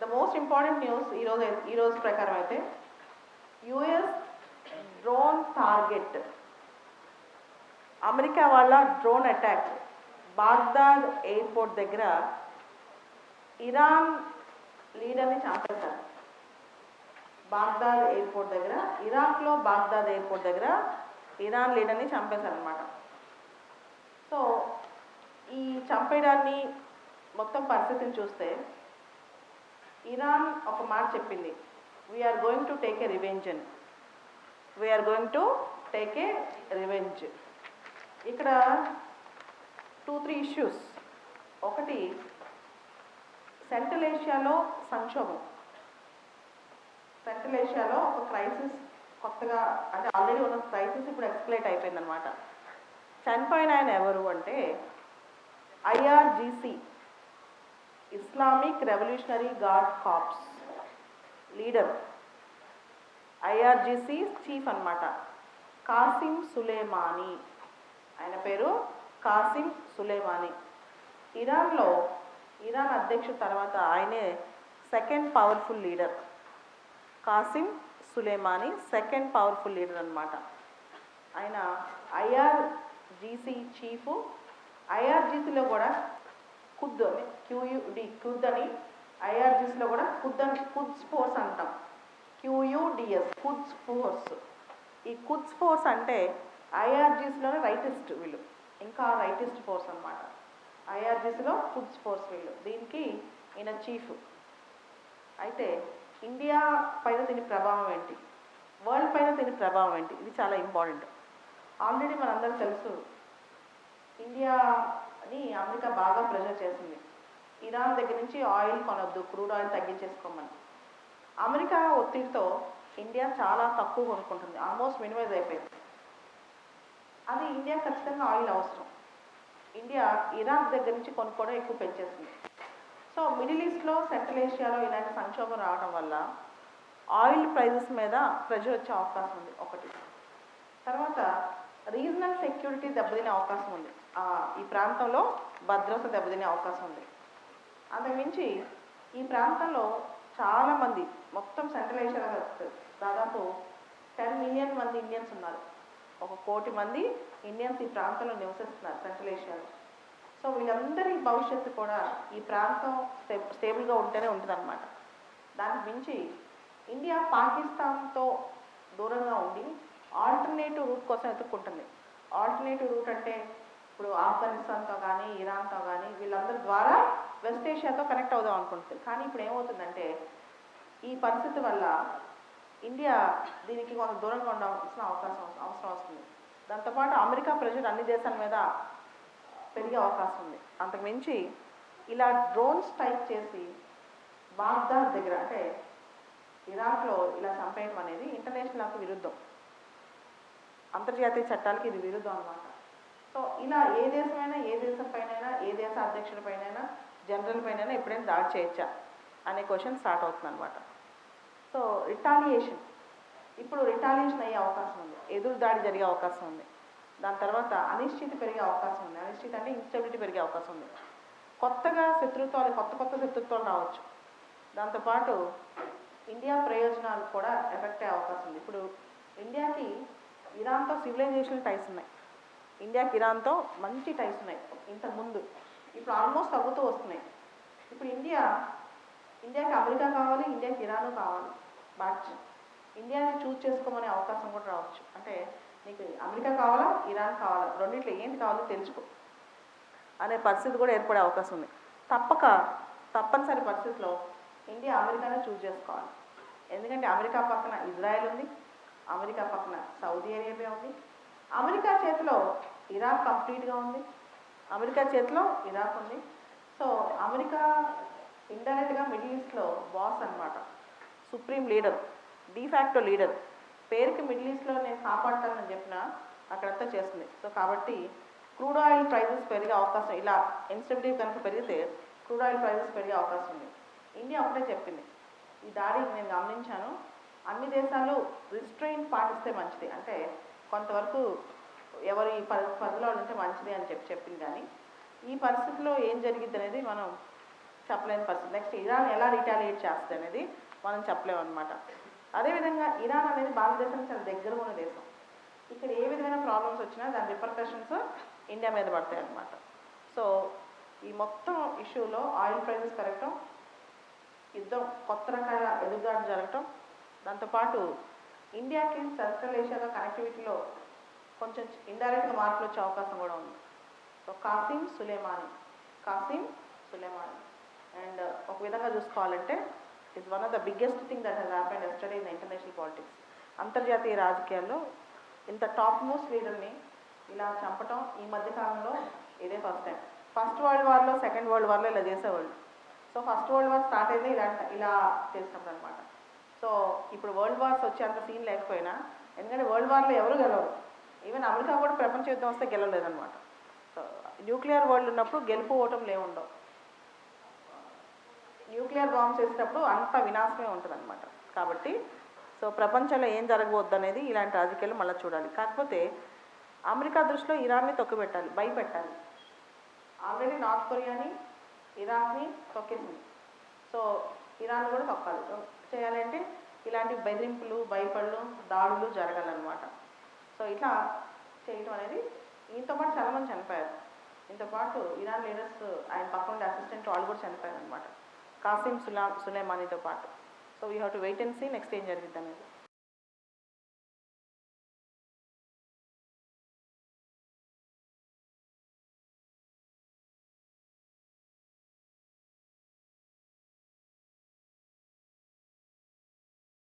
The most important news ఈరోజు ఈరోజు ప్రకారం అయితే యుఎస్ డ్రోన్ టార్గెట్ అమెరికా వాళ్ళ డ్రోన్ అటాక్ బాగ్దాద్ ఎయిర్పోర్ట్ దగ్గర ఇరాన్ లీడర్ని చంపేశారు. బాగ్దాద్ ఎయిర్పోర్ట్ దగ్గర ఇరాక్లో బాగ్దాద్ ఎయిర్పోర్ట్ దగ్గర ఇరాన్ లీడర్ని చంపేశారనమాట సో ఈ చంపేయడాన్ని మొత్తం పరిస్థితిని చూస్తే ఇరాన్ ఒక మాట చెప్పింది. We're going to take a revenge అని. We're going to take a revenge ఇక్కడ టూ త్రీ ఇష్యూస్ ఒకటి సెంట్రల్ ఏషియాలో సంక్షోభం. సెంట్రల్ ఏషియాలో ఒక క్రైసిస్ కొత్తగా అంటే ఆల్రెడీ ఉన్న క్రైసిస్ ఇప్పుడు ఎక్స్ప్లేట్ అయిపోయిందనమాట చనిపోయిన ఆయన ఎవరు అంటే IRGC Islamic Revolutionary Guard Corps leader IRGC chief అనమాట కాసిం సులేమానీ ఆయన పేరు కాసిం సులేమానీ ఇరాన్లో ఇరాన్ అధ్యక్షుడు తర్వాత ఆయనే second powerful leader Qasem Soleimani second powerful leader అనమాట ఆయన ఐఆర్జీసీ చీఫ్ ఐఆర్జీసీలో కూడా కుద్ అని క్యూయుడి కుద్ అని ఐఆర్జీస్లో కూడా కుద్ అని కుద్స్ ఫోర్స్ అంటాం. క్యూయుడిఎస్ కుద్స్ ఫోర్స్ ఈ కుద్స్ ఫోర్స్ అంటే ఐఆర్జీస్లోనే రైటిస్ట్ వీళ్ళు. ఇంకా రైటిస్ట్ ఫోర్స్ అనమాట ఐఆర్జీసీలో కుద్స్ ఫోర్స్ వీళ్ళు. దీనికి ఈయన చీఫ్ అయితే ఇండియా పైన దీని ప్రభావం ఏంటి? వరల్డ్ పైన దీని ప్రభావం ఏంటి? ఇది చాలా ఇంపార్టెంట్ ఆల్రెడీ మనందరూ తెలుసు ఇండియా అని అమెరికా బాగా ప్రెషర్ చేసింది. ఇరాన్ దగ్గర నుంచి ఆయిల్ కొనొద్దు క్రూడ్ ఆయిల్ తగ్గించేసుకోమని. అమెరికా ఒత్తిడితో ఇండియా చాలా తక్కువ కొనుక్కుంటుంది ఆల్మోస్ట్ మినిమైజ్ అయిపోయింది. అది ఇండియా ఖచ్చితంగా ఆయిల్ అవసరం. ఇండియా ఇరాక్ దగ్గర నుంచి కొనుక్కోవడం ఎక్కువ పెంచేసింది. సో మిడిల్ ఈస్ట్లో సెంట్రల్ ఏషియాలో ఇలాంటి సంక్షోభం రావడం వల్ల ఆయిల్ ప్రైజెస్ మీద ప్రెషర్ వచ్చే అవకాశం ఉంది ఒకటి. తర్వాత రీజనల్ సెక్యూరిటీ దెబ్బతినే అవకాశం ఉంది. ఈ ప్రాంతంలో భద్రత దెబ్బతినే అవకాశం ఉంది. అంతకుమించి ఈ ప్రాంతంలో చాలామంది మొత్తం సెంట్రల్ ఏషియా దాదాపు టెన్ మిలియన్ మంది ఇండియన్స్ ఉన్నారు. ఒక కోటి మంది ఇండియన్స్ ఈ ప్రాంతంలో నివసిస్తున్నారు సెంట్రల్ ఏషియాలో. సో వీళ్ళందరి భవిష్యత్తు కూడా ఈ ప్రాంతం స్టే స్టేబుల్గా ఉంటేనే ఉంటుందన్నమాట. దానికి మించి ఇండియా పాకిస్తాన్తో దూరంగా ఉండి ఆల్టర్నేటివ్ రూట్ కోసం వెతుక్కుంటుంది ఆల్టర్నేటివ్ రూట్ అంటే ఇప్పుడు ఆఫ్ఘనిస్తాన్తో కానీ ఇరాన్తో కానీ వీళ్ళందరి ద్వారా వెస్ట్ ఏషియాతో కనెక్ట్ అవుదాం అనుకుంటుంది. కానీ ఇప్పుడు ఏమవుతుందంటే ఈ పరిస్థితి వల్ల ఇండియా దీనికి కొంత దూరంగా ఉండాల్సిన అవకాశం అవసరం వస్తుంది. దాంతోపాటు అమెరికా ప్రెషర్ అన్ని దేశాల మీద పెరిగే అవకాశం ఉంది. అంతకు మించి ఇలా డ్రోన్స్ టైప్ చేసి బాగ్దాద్ దగ్గర అంటే ఇరాక్లో ఇలా చంపేయడం అనేది ఇంటర్నేషనల్ విరుద్ధం. అంతర్జాతీయ చట్టాలకి ఇది విరుద్ధం అనమాట సో ఇలా ఏ దేశమైనా ఏ దేశం పైనైనా ఏ దేశ అధ్యక్షుడి పైనైనా జనరల్ పైనైనా ఎప్పుడైనా దాడి చేయొచ్చా అనే క్వశ్చన్ స్టార్ట్ అవుతుంది అనమాట సో రిటాలియేషన్. ఇప్పుడు రిటాలియేషన్ అయ్యే అవకాశం ఉంది. ఎదురు దాడి జరిగే అవకాశం ఉంది. దాని తర్వాత అనిశ్చితి పెరిగే అవకాశం ఉంది. అనిశ్చితి అంటే ఇన్స్టెబిలిటీ పెరిగే అవకాశం ఉంది. కొత్తగా శత్రుత్వాలు కొత్త కొత్త శత్రుత్వాలు రావచ్చు. దాంతోపాటు ఇండియా ప్రయోజనాలు కూడా ఎఫెక్ట్ అయ్యే అవకాశం ఉంది. ఇప్పుడు ఇండియాకి ఇరాన్తో సివిలైజేషన్ టైస్ ఉన్నాయి. ఇండియాకి ఇరాన్తో మంచి టైస్ ఉన్నాయి. ఇంతకుముందు. ఇప్పుడు ఆల్మోస్ట్ తగ్గుతూ వస్తున్నాయి. ఇప్పుడు ఇండియా ఇండియాకి అమెరికా కావాలి ఇండియాకి ఇరాను కావాలి. బ్యాచ్ ఇండియాని చూజ్ చేసుకోమనే అవకాశం కూడా రావచ్చు. అంటే నీకు అమెరికా కావాలా ఇరాన్ కావాలా? రెండిట్లో ఏంటి కావాలో తెలుసుకో. అనే పరిస్థితి కూడా ఏర్పడే అవకాశం ఉంది. తప్పక తప్పనిసరి పరిస్థితిలో ఇండియా అమెరికానే చూజ్ చేసుకోవాలి. ఎందుకంటే అమెరికా పక్కన ఇజ్రాయెల్ ఉంది. అమెరికా పక్కన సౌదీ అరేబియా ఉంది. అమెరికా చేతిలో ఇరాక్ కంప్లీట్గా ఉంది. అమెరికా చేతిలో ఇరాక్ ఉంది. సో అమెరికా ఇండైరెక్ట్గా మిడిల్ ఈస్ట్లో బాస్ అన్నమాట. Supreme leader de facto leader. పేరుకి మిడిల్ ఈస్ట్లో నేను కాపాడతానని చెప్పిన అక్కడంతా చేస్తుంది. సో కాబట్టి క్రూడ్ ఆయిల్ ప్రైజెస్ పెరిగే అవకాశం ఇలా ఇన్స్టెబిలిటీ కనుక పెరిగితే క్రూడ్ ఆయిల్ ప్రైజెస్ పెరిగే అవకాశం ఉంది. ఇండియా ఒకటే చెప్పింది. ఈ దారి నేను గమనించాను. అన్ని దేశాలు రిస్ట్రెయిన్ పాటిస్తే మంచిది. అంటే కొంతవరకు ఎవరి పరి పరిధిలో ఉంటే మంచిది అని చెప్పి చెప్పింది కానీ ఈ పరిస్థితిలో ఏం జరిగింది అనేది మనం చెప్పలేని పరిస్థితి. నెక్స్ట్ ఇరాన్ ఎలా రిటాలియేట్ చేస్తుంది అనేది మనం చెప్పలేము అనమాట అదేవిధంగా ఇరాన్ అనేది భారతదేశానికి చాలా దగ్గర ఉన్న దేశం. ఇక్కడ ఏ విధమైన ప్రాబ్లమ్స్ వచ్చినా దాని రిపర్కషన్స్ ఇండియా మీద పడతాయి అన్నమాట. సో ఈ మొత్తం ఇష్యూలో ఆయిల్ ప్రైజెస్ పెరగటం యుద్ధం కొత్త రకాల ఎదుగుదాడు జరగటం దాంతోపాటు ఇండియాకి సెంట్రల్ ఏషియాలో కనెక్టివిటీలో కొంచెం ఇండైరెక్ట్గా మార్పులు వచ్చే అవకాశం కూడా ఉంది. So Qasem Soleimani Qasem Soleimani and ఒక విధంగా చూసుకోవాలంటే is one of the biggest thing that he's happened steady in international politics అంతర్జాతీయ రాజకీయాల్లో ఇంత టాప్ మోస్ట్ లీడర్ని ఇలా చంపటం ఈ మధ్య కాలంలో ఇదే ఫస్ట్ టైం ఫస్ట్ వరల్డ్ వార్లో సెకండ్ వరల్డ్ వార్లో ఇలా చేసేవాళ్ళు. So first world war start అయింది ఇలా ఇలా చేసినప్పుడు అనమాట సో ఇప్పుడు వరల్డ్ వార్స్ వచ్చేంత సీన్ లేకపోయినా ఎందుకంటే వరల్డ్ వార్లో ఎవరు గెలవరు. ఈవెన్ అమెరికా కూడా ప్రపంచ యుద్ధం వస్తే గెలవలేదన్నమాట. సో న్యూక్లియర్ వరల్డ్ ఉన్నప్పుడు గెలుపు ఓటం లేవుండవు. న్యూక్లియర్ బాంబ్స్ వేసినప్పుడు అంత వినాశమే ఉంటుంది కాబట్టి సో ప్రపంచంలో ఏం జరగబోద్దు అనేది ఇలాంటి రాజకీయాలు మళ్ళీ చూడాలి. కాకపోతే అమెరికా దృష్టిలో ఇరాన్ని తొక్కిపెట్టాలి భయపెట్టాలి. ఆల్రెడీ నార్త్ కొరియాని ఇరాన్ని తొక్కేసింది. సో ఇరాన్ కూడా తొక్కాలి. చేయాలంటే ఇలాంటి బెదిరింపులు భయపడలు దాడులు జరగాలన్నమాట. సో ఇట్లా చేయటం అనేది ఈయనతో పాటు చాలామంది చనిపోయారు. దీంతో పాటు ఇరాన్ లీడర్స్ ఆయన పక్కన ఉండే అసిస్టెంట్ వాళ్ళు కూడా చనిపోయారు అనమాట కాసిం సులా సులేమానీతో పాటు. So we have to wait and see next ఏం జరిగిద్ది అనేది